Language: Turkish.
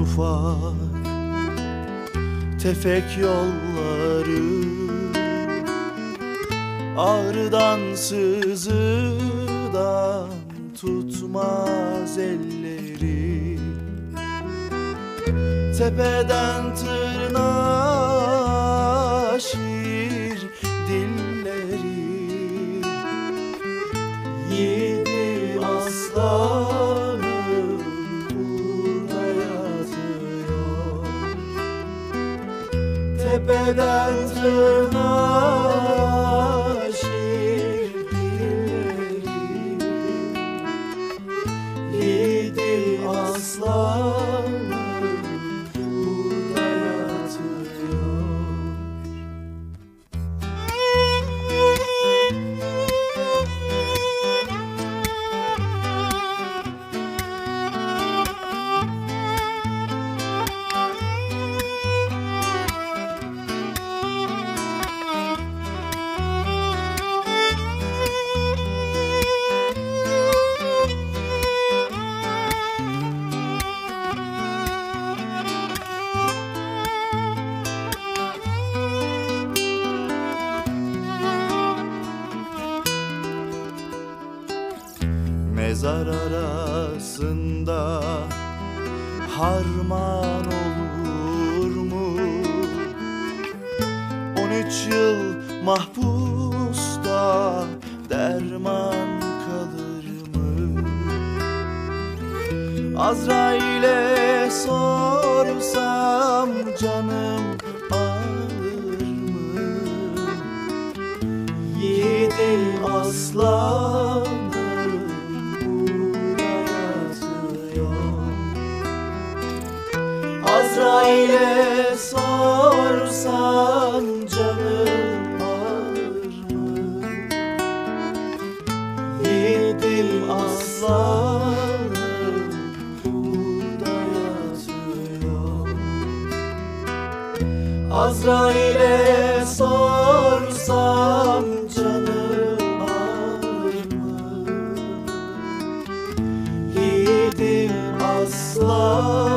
ufak tefek yolları Ağrıdan sızıdan tutmaz elleri. Tepeden tırnağa şiir dilleri Yiğidim aslanım Tepeden tırnağa Mezar arasında harman olur mu? 13 yıl mahpusta derman kalır mı? Azrail'e sorsam canım alır mı? Yiğidim aslanım Azrail'e sorsan canım ağır mı? Yiğidim aslanım burada yatıyor Azrail'e sorsam canım ağır mı? Yiğidim aslanım